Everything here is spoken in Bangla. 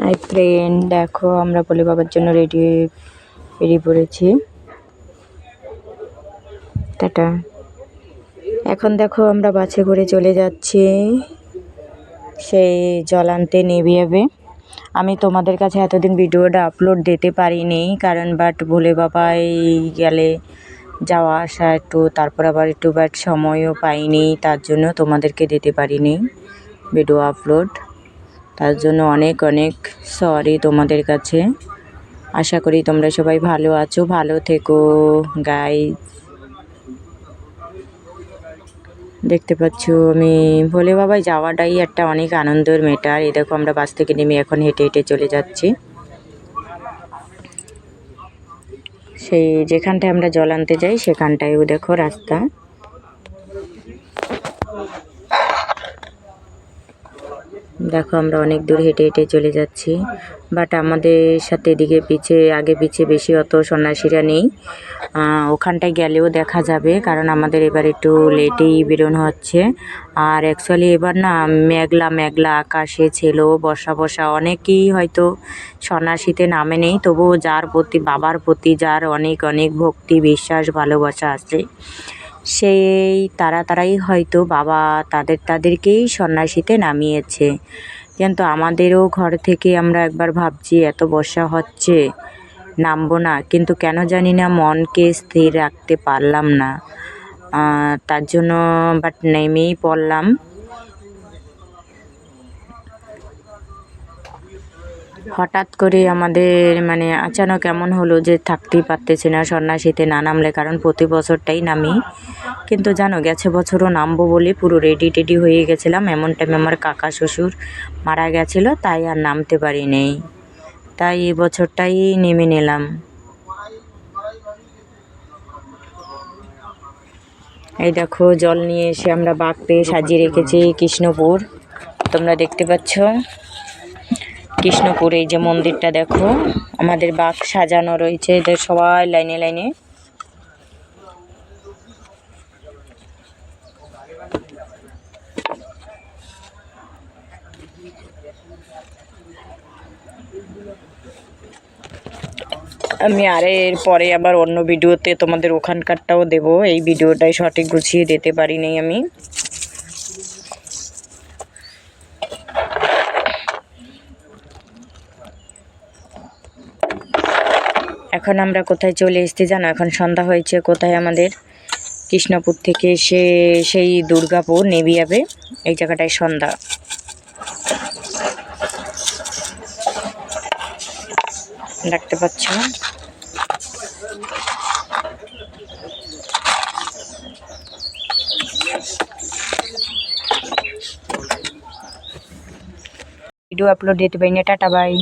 হাই ফ্রেন্ড দেখো, আমরা বলে বাবার জন্য রেডি বেরিয়ে পড়েছি। টাটা। এখন দেখো, আমরা বাসে করে চলে যাচ্ছি। সেই জল আনতে নেবে যাবে আমি তোমাদের কাছে এতদিন ভিডিওটা আপলোড দিতে পারিনি, কারণ বাট ভোলে বাবাই গেলে যাওয়া আসা একটু, তারপর আবার একটু বাট সময়ও পাইনি, তার জন্য তোমাদেরকে দিতে পারিনি। ভিডিও আপলোড তার জন্য অনেক অনেক সরি তোমাদের কাছে। আশা করি তোমরা সবাই ভালো আছো, ভালো থেকো গাই দেখতে পাচ্ছ আমি ভোলে বাবাই যাওয়াটাই একটা অনেক আনন্দের মেটার এই দেখো আমরা বাস থেকে নেমে এখন হেঁটে হেঁটে চলে যাচ্ছি। সেই যেখানটায় আমরা জল আনতে যাই, সেখানটায়ও দেখো রাস্তা। দেখো আমরা অনেক দূর হেঁটে হেঁটে চলে যাচ্ছি। বাট আমাদের সাথে এদিকে পিছে, আগে পিছে বেশি অত সন্ন্যাসীরা নেই। ওখানটায় গেলেও দেখা যাবে, কারণ আমাদের এবার একটু লেটেই বেরোনো হচ্ছে। আর অ্যাকচুয়ালি এবার না মেঘলা মেঘলা আকাশে ছিল বর্ষা বর্ষা অনেকেই হয়তো সন্ন্যাসীতে নামে নেই। তবুও যার প্রতি, বাবার প্রতি যার অনেক অনেক ভক্তি, বিশ্বাস, ভালোবাসা আছে। সেই তারা তারাই হয়তো বাবা তাদের তাদেরকেই সন্ন্যাসীতে নামিয়েছে। কিন্তু আমাদেরও ঘর থেকে আমরা একবার ভাবছি, এত বর্ষা হচ্ছে, নামবো না। কিন্তু কেন জানি না মনকে স্থির রাখতে পারলাম না। তার জন্য বাট নেমেই পড়লাম। হঠাৎ করে আমাদের মানে আচানক এমন হলো যে থাকতেই পারতেছি না, সন্ন্যাসীতে না নামলে, কারণ প্রতি বছরটাই নামি। কিন্তু জানো, গেছে বছরও নামবো বলে পুরো রেডি টেডি হয়ে গেছিলাম। এমন টাইমে আমার কাকা শ্বশুর মারা গেছিল, তাই আর নামতে পারি নেই। তাই এই বছরটাই নেমে নিলাম। এই দেখো, জল নিয়ে এসে আমরা বাঘ পেয়ে সাজিয়ে রেখেছি কৃষ্ণপুর। তোমরা দেখতে পাচ্ছ? কৃষ্ণপুর এই যে মন্দিরটা দেখো, আমাদের বাঘ সাজানো রয়েছে, এদের সবাই লাইনে লাইনে। আমি আরে এর পরে আবার অন্য ভিডিওতে তোমাদের ওখানকারটাও দেব, এই ভিডিওটাই সঠিক গুছিয়ে দিতে পারিনি আমি। এখন আমরা কোথায় চলে এসেছি জানো? এখন সন্ধ্যা হয়েছে, কোথায় আমাদের? কৃষ্ণপুর থেকে এসে সেই দুর্গাপুর নেবিয়াবে এই জায়গাটায় সন্ধ্যা। দেখতে পাচ্ছ? ভিডিও আপলোড দিতে পারি না টাটা বাই